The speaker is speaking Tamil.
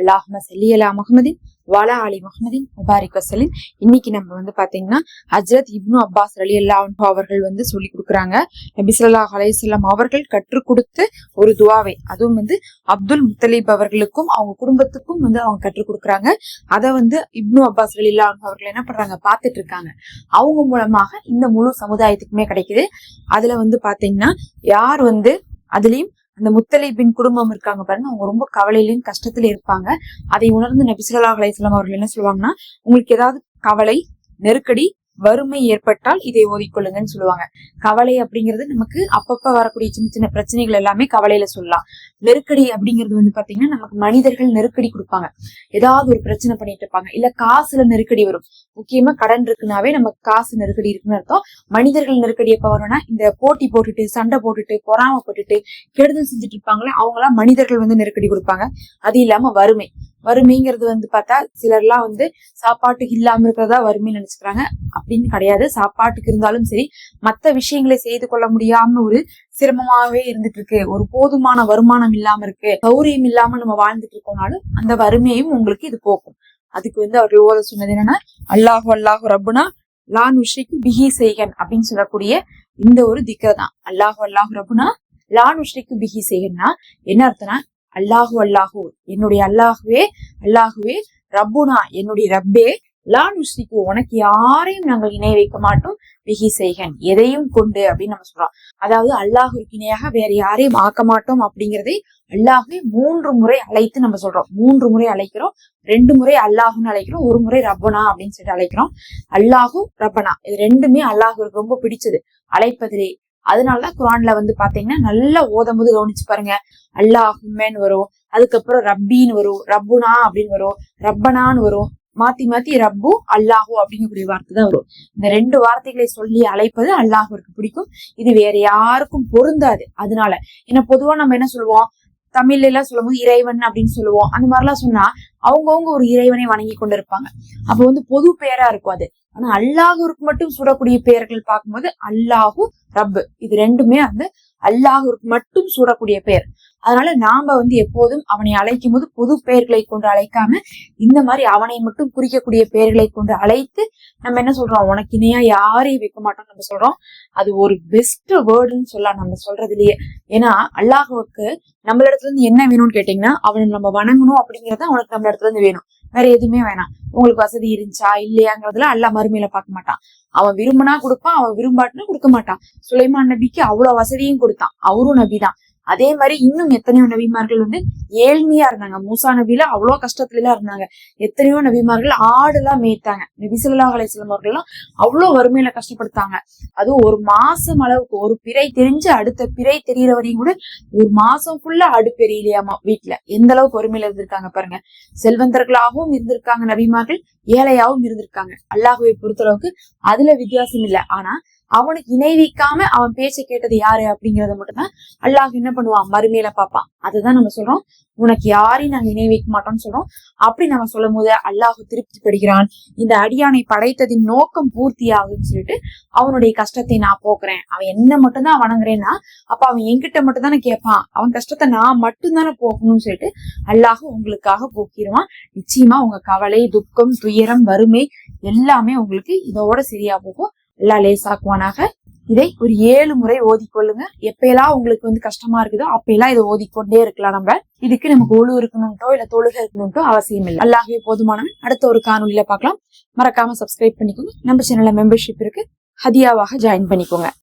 அல்லாஹும சல்லி அலா முஹம்மதின் வாலா அலி முகமதின் முபாரிக் வசலின் இன்னைக்கு நம்ம வந்து பாத்தீங்கன்னா ஹஜ்ரத் இப்னு அப்பாஸ் அலி அல்லா அவர்கள் வந்து சொல்லி கொடுக்குறாங்க. நபி அலையம் அவர்கள் கற்றுக் கொடுத்து ஒரு துவாவை. அதுவும் வந்து அப்துல் முத்தலீப் அவர்களுக்கும் அவங்க குடும்பத்துக்கும் வந்து அவங்க கற்றுக் கொடுக்குறாங்க. அதை வந்து இப்னு அப்பாஸ் அலி அல்லா அவர்கள் என்ன பண்றாங்க பார்த்துட்டு இருக்காங்க. அவங்க மூலமாக இந்த முழு சமுதாயத்துக்குமே கிடைக்குது. அதுல வந்து பாத்தீங்கன்னா யார் வந்து அதுலயும் அந்த முத்தலீபின் குடும்பம் இருக்காங்க பாருங்க. அவங்க ரொம்ப கவலையிலையும் கஷ்டத்துல இருப்பாங்க. அதை உணர்ந்து நபிசுல்லா அலையம் அவர்கள் என்ன சொல்லுவாங்கன்னா உங்களுக்கு ஏதாவது கவலை நெருக்கடி வறுமை ஏற்பட்டால் இதை ஓதிக்கொள்ளுங்கன்னு சொல்லுவாங்க. கவலை அப்படிங்கிறது நமக்கு அப்பப்ப வரக்கூடிய சின்ன சின்ன பிரச்சனைகள் எல்லாமே கவலையில சொல்லலாம். நெருக்கடி அப்படிங்கிறது வந்து பாத்தீங்கன்னா நமக்கு மனிதர்கள் நெருக்கடி கொடுப்பாங்க. ஏதாவது ஒரு பிரச்சனை பண்ணிட்டு இருப்பாங்க. இல்ல காசுல நெருக்கடி வரும். முக்கியமா கடன் இருக்குனாவே நமக்கு காசு நெருக்கடி இருக்குன்னு அர்த்தம். மனிதர்கள் நெருக்கடி எப்ப வரும்னா இந்த போட்டி போட்டுட்டு சண்டை போட்டுட்டு பொறாமப்பட்டுட்டு கெடுதல் செஞ்சுட்டு இருப்பாங்களே அவங்களாம் மனிதர்கள் வந்து நெருக்கடி கொடுப்பாங்க. அது இல்லாம வறுமை. வறுமைங்கிறது வந்து பார்த்தா சிலர்லாம் வந்து சாப்பாட்டுக்கு இல்லாம இருக்கிறதா வறுமை நினைச்சுக்கிறாங்க. அப்படின்னு கிடையாது. சாப்பாட்டுக்கு இருந்தாலும் சரி மத்த விஷயங்களை செய்து கொள்ள முடியாம ஒரு சிரமமாவே இருந்துட்டு இருக்கு ஒரு போதுமான வருமானம் இல்லாம இருக்கு. சௌரியம் இல்லாம நம்ம வாழ்ந்துட்டு இருக்கோம்னாலும் அந்த வறுமையும் உங்களுக்கு இது போக்கும். அதுக்கு வந்து அவர் ஓத சொன்னது என்னன்னா அல்லாஹு அல்லாஹு ரப்புனா லான் நுஷிக்கு பிஹி செய்கன் அப்படின்னு சொல்லக்கூடிய இந்த ஒரு திக்கர் தான். அல்லாஹு அல்லாஹு ரப்புனா லான் உஷ்ரிக்கு பிஹி செய்கன்னா என்ன அர்த்தம்னா அல்லாஹு அல்லாஹு என்னுடைய அல்லாஹுவே அல்லாஹுவே ரப்புனா என்னுடைய ரப்பே லா நுஸ்ரிக்கு உனக்கு யாரையும் நாங்கள் இணை வைக்க மாட்டோம். பிஹி செய்கன் எதையும் கொண்டு அப்படின்னு நம்ம சொல்றோம். அதாவது அல்லாஹுக்கு இணையாக வேற யாரையும் ஆக்க மாட்டோம் அப்படிங்கிறதை அல்லாஹுவே மூன்று முறை அழைத்து நம்ம சொல்றோம். மூன்று முறை அழைக்கிறோம். ரெண்டு முறை அல்லாஹுன்னு அழைக்கிறோம். ஒரு முறை ரப்பனா அப்படின்னு சொல்லிட்டு அழைக்கிறோம். அல்லாஹு ரப்பனா இது ரெண்டுமே அல்லாஹுக்கு ரொம்ப பிடிச்சது. அழைப்பதிலே அதனாலதான் குரான்ல வந்து பாத்தீங்கன்னா நல்லா ஓதும் போது கவனிச்சு பாருங்க. அல்லாஹுமேன்னு வரும். அதுக்கப்புறம் ரப்பின்னு வரும். ரப்புனா அப்படின்னு வரும். ரப்பனான்னு வரும். மாத்தி மாத்தி ரப்பு அல்லாஹு அப்படிங்கக்கூடிய வார்த்தை தான் வரும். இந்த ரெண்டு வார்த்தைகளை சொல்லி அழைப்பது அல்லாஹுவிற்கு பிடிக்கும். இது வேற யாருக்கும் பொருந்தாது. அதனால ஏன்னா பொதுவா நம்ம என்ன சொல்லுவோம்? தமிழ்ல எல்லாம் சொல்லும் போது இறைவன் அப்படின்னு சொல்லுவோம். அந்த மாதிரிலாம் சொன்னா அவங்கவுங்க ஒரு இறைவனை வணங்கி கொண்டு இருப்பாங்க அப்ப வந்து பொது பெயரா இருக்கும் அது. ஆனா அல்லாஹூருக்கு மட்டும் சூடக்கூடிய பெயர்கள் பார்க்கும்போது அல்லாஹு ரப்பு. இது ரெண்டுமே வந்து அல்லாஹூருக்கு மட்டும் சூடக்கூடிய பெயர். அதனால நாம வந்து எப்போதும் அவனை அழைக்கும் போது பொது பெயர்களை கொண்டு அழைக்காம இந்த மாதிரி அவனை மட்டும் குறிக்கக்கூடிய பெயர்களை கொண்டு அழைத்து நம்ம என்ன சொல்றோம்? உனக்கு இணையா யாரையும் வைக்க மாட்டோம் நம்ம சொல்றோம். அது ஒரு பெஸ்ட் வேர்டுன்னு சொல்லலாம் நம்ம சொல்றதுலயே. ஏன்னா அல்லாஹுவுக்கு நம்மளிடத்துல இருந்து என்ன வேணும்னு கேட்டீங்கன்னா அவனை நம்ம வணங்கணும் அப்படிங்கறத அவனுக்கு நம்ம இடத்துல இருந்து வேணும். வேற எதுவுமே வேணாம். உங்களுக்கு வசதி இருந்துச்சா இல்லையாங்கிறதுல எல்லாம் மறுமையில பார்க்க மாட்டான். அவன் விரும்பினா கொடுப்பான் அவன் விரும்பாட்டுனா கொடுக்க மாட்டான். சுலைமான் நபிக்கு அவ்வளவு வசதியும் கொடுத்தான். அவரும் நபிதான். அதே மாதிரி இன்னும் எத்தனையோ நபிமார்கள் வந்து ஏழ்மையா இருந்தாங்க. மூசா நபியில அவ்வளவு கஷ்டத்துல எல்லாம் இருந்தாங்க. எத்தனையோ நபிமார்கள் ஆடு எல்லாம் மேய்த்தாங்க. நபி அலையம் அவர்கள்லாம் அவ்வளோ எல்லாம் அவ்வளவு வறுமையில கஷ்டப்படுத்தாங்க. அதுவும் ஒரு மாசம் அளவுக்கு ஒரு பிறை தெரிஞ்சு அடுத்த பிறை தெரியற வரையும் கூட ஒரு மாசம் ஃபுல்லா ஆடு பெரியலையாமா வீட்டுல எந்த அளவுக்கு வறுமையில இருந்திருக்காங்க பாருங்க. செல்வந்தர்களாகவும் இருந்திருக்காங்க நபிமார்கள் ஏழையாவும் இருந்திருக்காங்க. அல்லாஹுவை பொறுத்தளவுக்கு அதுல வித்தியாசம் இல்லை. ஆனா அவனுக்கு இணை வைக்காம அவன் பேச்சை கேட்டது யாரு அப்படிங்கறத மட்டும்தான் அல்லாஹ் என்ன பண்ணுவான்? மறுமையில பார்ப்பான். அதுதான் நம்ம சொல்றோம். உனக்கு யாரையும் நாங்க இணை வைக்க மாட்டோம்னு சொல்றோம். அப்படி நம்ம சொல்லும் போது அல்லாஹு திருப்தி படுகிறான் இந்த அடியானை படைத்ததின் நோக்கம் பூர்த்தி ஆகுதுன்னு சொல்லிட்டு அவனுடைய கஷ்டத்தை நான் போக்குறேன். அவன் என்ன மட்டும்தான் வணங்குறேன்னா அப்ப அவன் என்கிட்ட மட்டும் தானே கேட்பான். அவன் கஷ்டத்தை நான் மட்டும்தானே போகணும்னு சொல்லிட்டு அல்லாஹ் உங்களுக்காக போக்கிடுவான். நிச்சயமா உங்க கவலை துக்கம் துயரம் வறுமை எல்லாமே உங்களுக்கு இதோட சரியா போகும். எல்லாம் லேசாக்குவானாக. இதை ஒரு ஏழு முறை ஓதிக்கொள்ளுங்க எப்பயெல்லாம் உங்களுக்கு வந்து கஷ்டமா இருக்குதோ அப்பயெல்லாம் இதை ஓதிக்கொண்டே இருக்கலாம் நம்ம. இதுக்கு நமக்கு ஒழு இருக்கணும்ட்டோ இல்ல தொழுகை இருக்கணும்ட்டோ அவசியம் இல்லை. அல்லாஹே போதுமானவன். அடுத்த ஒரு காணொலியில பார்க்கலாம். மறக்காம சப்ஸ்கிரைப் பண்ணிக்கோங்க. நம்ம சேனல்ல மெம்பர்ஷிப் இருக்கு. ஹதியாவாக ஜாயின் பண்ணிக்கோங்க.